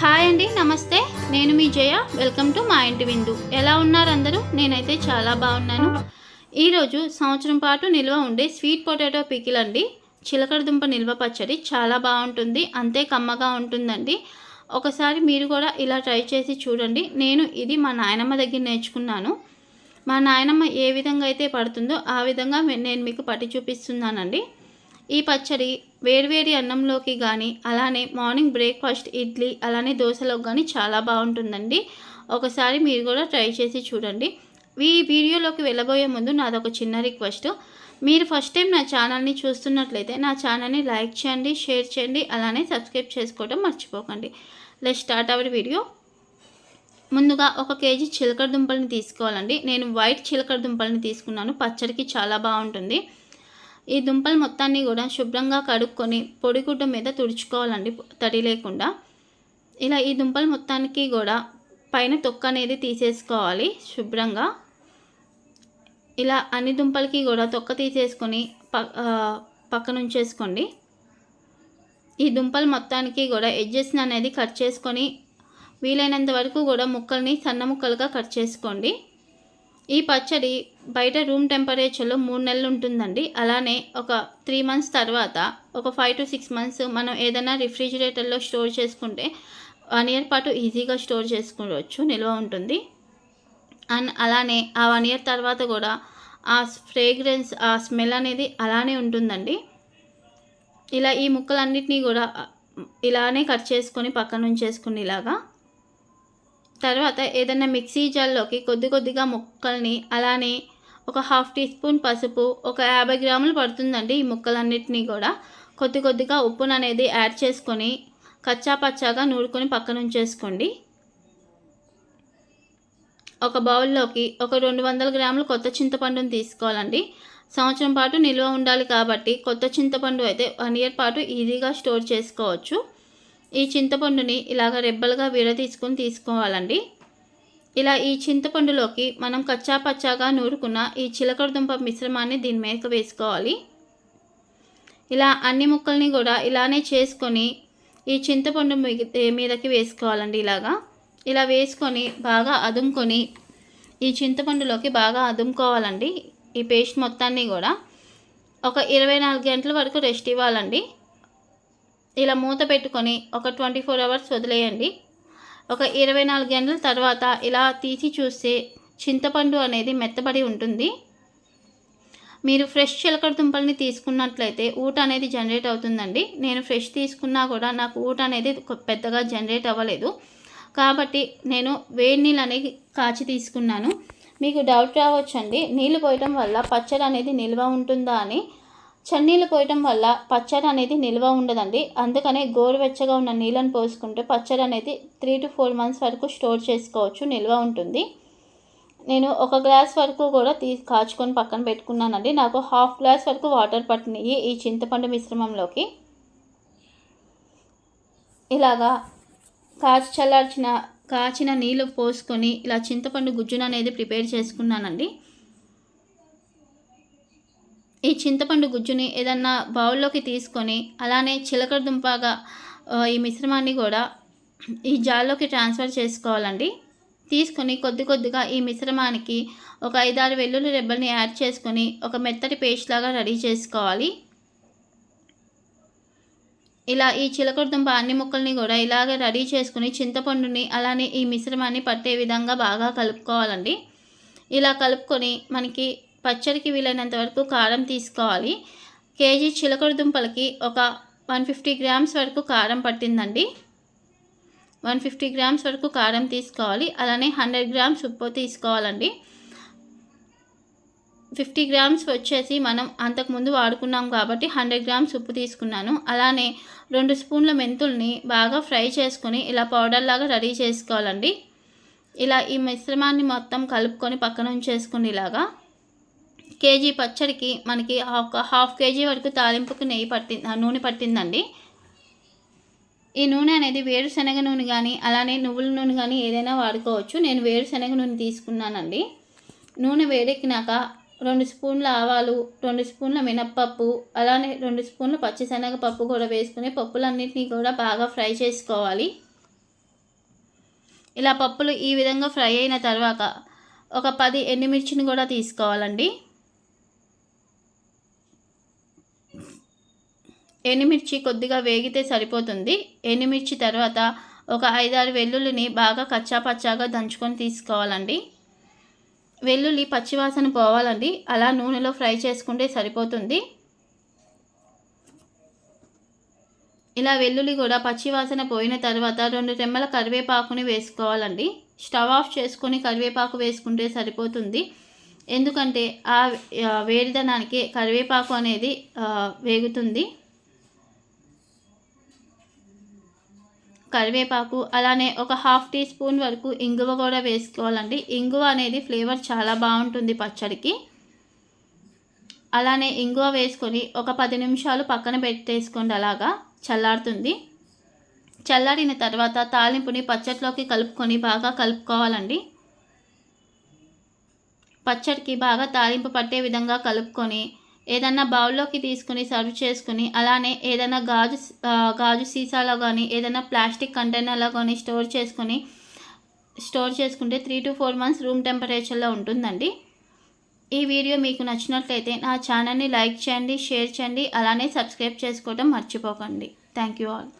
Hi అండి నమస్తే. నేను మీ జయ. వెల్కమ్ టు మా ఇంటి విందు. ఎలా ఉన్నారు అందరూ? నేనైతే చాలా బాగున్నాను. ఈరోజు సంవత్సరం పాటు నిల్వ ఉండే స్వీట్ పొటాటో పికిల్ అండి చిలకడ దుంప నిల్వ పచ్చడి చాలా బాగుంటుంది. అంతే కమ్మగా ఉంటుందండి. ఒకసారి మీరు కూడా ఇలా ట్రై చేసి చూడండి. నేను ఇది మా నాయనమ్మ దగ్గర నేర్చుకున్నాను. మా నాయనమ్మ ఏ విధంగా అయితే పడుతుందో ఆ విధంగా నేను మీకు పట్టి చూపిస్తున్నానండి. ఈ పచ్చడి వేడివేడి అన్నంలోకి కానీ అలానే మార్నింగ్ బ్రేక్ఫాస్ట్ ఇడ్లీ అలానే దోశలోకి కానీ చాలా బాగుంటుందండి. ఒకసారి మీరు కూడా ట్రై చేసి చూడండి. ఈ వీడియోలోకి వెళ్ళబోయే ముందు నాదొక చిన్న రిక్వెస్ట్. మీరు ఫస్ట్ టైం నా ఛానల్ని చూస్తున్నట్లయితే నా ఛానల్ని లైక్ చేయండి షేర్ చేయండి అలానే సబ్స్క్రైబ్ చేసుకోవడం మర్చిపోకండి. Let start our video. ముందుగా ఒక కేజీ చిలకడ దుంపల్ని తీసుకోవాలండి. నేను వైట్ చిలకడ దుంపల్ని తీసుకున్నాను. పచ్చడికి చాలా బాగుంటుంది. ఈ దుంపలు మొత్తాన్ని కూడా శుభ్రంగా కడుక్కొని పొడిగుడ్డ మీద తుడుచుకోవాలండి తడి లేకుండా. ఇలా ఈ దుంపలు మొత్తానికి కూడా పైన తొక్క అనేది తీసేసుకోవాలి శుభ్రంగా. ఇలా అన్ని దుంపలకి కూడా తొక్క తీసేసుకొని ప ఆ, పక్కన ఉంచేసుకోండి. ఈ దుంపలు మొత్తానికి కూడా ఎడ్జెస్ అనేది కట్ చేసుకొని వీలైనంత వరకు కూడా ముక్కల్ని సన్న ముక్కలుగా కట్ చేసుకోండి. ఈ పచ్చడి బయట రూమ్ టెంపరేచర్లో మూడు నెలలు ఉంటుందండి. అలానే ఒక త్రీ మంత్స్ తర్వాత ఒక ఫైవ్ టు సిక్స్ మంత్స్ మనం ఏదైనా రిఫ్రిజిరేటర్లో స్టోర్ చేసుకుంటే వన్ ఇయర్ పాటు ఈజీగా స్టోర్ చేసుకోవచ్చు నిల్వ ఉంటుంది. అండ్ అలానే ఆ వన్ ఇయర్ తర్వాత కూడా ఆ ఫ్రేగ్రెన్స్ ఆ స్మెల్ అనేది అలానే ఉంటుందండి. ఇలా ఈ ముక్కలన్నిటినీ కూడా ఇలానే కట్ చేసుకొని పక్కన ఉంచేసుకుని ఇలాగా తర్వాత ఏదైనా మిక్సీ జార్లోకి కొద్ది కొద్దిగా ముక్కల్ని అలానే ఒక హాఫ్ టీ స్పూన్ పసుపు ఒక యాభై గ్రాములు పడుతుందండి ఈ ముక్కలన్నిటినీ కూడా. కొద్ది కొద్దిగా ఉప్పును అనేది యాడ్ చేసుకొని కచ్చా పచ్చాగా నూరుకొని పక్కన ఉంచేసుకోండి. ఒక బౌల్లోకి ఒక రెండు వందల గ్రాములు కొత్త చింతపండుని తీసుకోవాలండి. సంవత్సరం పాటు నిల్వ ఉండాలి కాబట్టి కొత్త చింతపండు అయితే వన్ ఇయర్ పాటు ఈజీగా స్టోర్ చేసుకోవచ్చు. ఈ చింతపండుని ఇలాగ రెబ్బలుగా విడదీసుకుని తీసుకోవాలండి. ఇలా ఈ చింతపండులోకి మనం కచ్చా పచ్చాగా నూరుకున్న ఈ చిలకడ దుంప మిశ్రమాన్ని దీని మీద వేసుకోవాలి. ఇలా అన్ని ముక్కల్ని కూడా ఇలానే చేసుకొని ఈ చింతపండు మీదకి వేసుకోవాలండి ఇలాగా. ఇలా వేసుకొని బాగా అదుముకొని ఈ చింతపండులోకి బాగా అదుముకోవాలండి ఈ పేస్ట్ మొత్తాన్ని కూడా ఒక ఇరవై నాలుగు గంటల వరకు రెస్ట్ ఇవ్వాలండి. ఇలా మూత పెట్టుకొని ఒక ట్వంటీ ఫోర్ అవర్స్ వదిలేయండి. ఒక ఇరవై నాలుగు గంటల తర్వాత ఇలా తీసి చూస్తే చింతపండు అనేది మెత్తబడి ఉంటుంది. మీరు ఫ్రెష్ చిలకడ దుంపల్ని తీసుకున్నట్లయితే ఊట అనేది జనరేట్ అవుతుందండి. నేను ఫ్రెష్ తీసుకున్నా కూడా నాకు ఊట అనేది పెద్దగా జనరేట్ అవ్వలేదు. కాబట్టి నేను వేడి నీళ్ళు అనేది కాచి తీసుకున్నాను. మీకు డౌట్ రావచ్చండి. నీళ్ళు పోయటం వల్ల పచ్చడి అనేది నిల్వ ఉంటుందా అని చన్నీళ్ళు పోయటం వల్ల పచ్చడి అనేది నిల్వ ఉండదండి. అందుకనే గోరువెచ్చగా ఉన్న నీళ్ళని పోసుకుంటే పచ్చడి అనేది త్రీ టు ఫోర్ మంత్స్ వరకు స్టోర్ చేసుకోవచ్చు నిల్వ ఉంటుంది. నేను ఒక గ్లాస్ వరకు కూడా తీ కాచుకొని పక్కన పెట్టుకున్నానండి. నాకు హాఫ్ గ్లాస్ వరకు వాటర్ పట్టినాయి ఈ చింతపండు మిశ్రమంలోకి. ఇలాగా కాచి చల్లార్చిన కాచిన నీళ్ళు పోసుకొని ఇలా చింతపండు గుజ్జును అనేది ప్రిపేర్ చేసుకున్నానండి. ఈ చింతపండు గుజ్జుని ఏదన్నా బౌల్లోకి తీసుకొని అలానే చిలకడ దుంపగా ఈ మిశ్రమాన్ని కూడా ఈ జాల్లోకి ట్రాన్స్ఫర్ చేసుకోవాలండి. తీసుకొని కొద్ది కొద్దిగా ఈ మిశ్రమానికి ఒక ఐదారు వెల్లుల్లి రెబ్బల్ని యాడ్ చేసుకొని ఒక మెత్తటి పేస్ట్ లాగా రెడీ చేసుకోవాలి. ఇలా ఈ చిలకడదుంప అన్ని ముక్కల్ని కూడా ఇలాగే రెడీ చేసుకుని చింతపండుని అలానే ఈ మిశ్రమాన్ని పట్టే విధంగా బాగా కలుపుకోవాలండి. ఇలా కలుపుకొని మనకి పచ్చడికి వీలైనంత వరకు కారం తీసుకోవాలి. కేజీ చిలకడ దుంపలకి ఒక వన్ ఫిఫ్టీ గ్రామ్స్ వరకు కారం పట్టిందండి. వన్ ఫిఫ్టీ గ్రామ్స్ వరకు కారం తీసుకోవాలి. అలానే హండ్రెడ్ గ్రామ్స్ ఉప్పు తీసుకోవాలండి. ఫిఫ్టీ గ్రామ్స్ వచ్చేసి మనం అంతకుముందు వాడుకున్నాం కాబట్టి హండ్రెడ్ గ్రామ్స్ ఉప్పు తీసుకున్నాను. అలానే రెండు స్పూన్ల మెంతుల్ని బాగా ఫ్రై చేసుకొని ఇలా పౌడర్ లాగా రెడీ చేసుకోవాలండి. ఇలా ఈ మిశ్రమాన్ని మొత్తం కలుపుకొని పక్కన ఉంచేసుకుని ఇలాగా కేజీ పచ్చడికి మనకి ఒక హాఫ్ కేజీ వరకు తాలింపుకి నెయ్యి పట్టింది నూనె పట్టిందండి. ఈ నూనె అనేది వేరుశనగ నూనె కానీ అలానే నువ్వుల నూనె కానీ ఏదైనా వాడుకోవచ్చు. నేను వేరుశనగ నూనె తీసుకున్నానండి. నూనె వేడెక్కినాక రెండు స్పూన్ల ఆవాలు రెండు స్పూన్ల మినప్పప్పు అలానే రెండు స్పూన్ల పచ్చిశనగపప్పు కూడా వేసుకుని పప్పులన్నింటినీ కూడా బాగా ఫ్రై చేసుకోవాలి. ఇలా పప్పులు ఈ విధంగా ఫ్రై అయిన తర్వాత ఒక పది ఎండుమిర్చిని కూడా తీసుకోవాలండి. ఎండుమిర్చి కొద్దిగా వేగితే సరిపోతుంది. ఎండుమిర్చి తర్వాత ఒక ఐదారు వెల్లుల్లిని బాగా కచ్చా పచ్చాగా దంచుకొని తీసుకోవాలండి. వెల్లుల్లి పచ్చివాసన పోవాలండి. అలా నూనెలో ఫ్రై చేసుకుంటే సరిపోతుంది. ఇలా వెల్లుల్లి కూడా పచ్చివాసన పోయిన తర్వాత రెండు రెమ్మల కరివేపాకుని వేసుకోవాలండి. స్టవ్ ఆఫ్ చేసుకొని కరివేపాకు వేసుకుంటే సరిపోతుంది. ఎందుకంటే ఆ వేడిదనానికి కరివేపాకు అనేది వేగుతుంది. కరివేపాకు అలానే ఒక హాఫ్ టీ స్పూన్ వరకు ఇంగువ కూడా వేసుకోవాలండి. ఇంగువ అనేది ఫ్లేవర్ చాలా బాగుంటుంది పచ్చడికి. అలానే ఇంగువ వేసుకొని ఒక పది నిమిషాలు పక్కన పెట్టేసుకోండి అలాగా చల్లారుతుంది. చల్లారిన తర్వాత తాలింపుని పచ్చట్లోకి కలుపుకొని బాగా కలుపుకోవాలండి. పచ్చడికి బాగా తాలింపు పట్టే విధంగా కలుపుకొని ఏదన్నా బౌల్లోకి తీసుకుని సర్వ్ చేసుకుని అలానే ఏదైనా గాజు గాజు సీసాలో కానీ ఏదైనా ప్లాస్టిక్ కంటైనర్లో కానీ స్టోర్ చేసుకొని స్టోర్ చేసుకుంటే three to four months room టెంపరేచర్లో ఉంటుందండి. ఈ వీడియో మీకు నచ్చినట్లయితే నా ఛానల్ని లైక్ చేయండి షేర్ చేయండి అలానే సబ్స్క్రైబ్ చేసుకోవడం మర్చిపోకండి. Thank you all.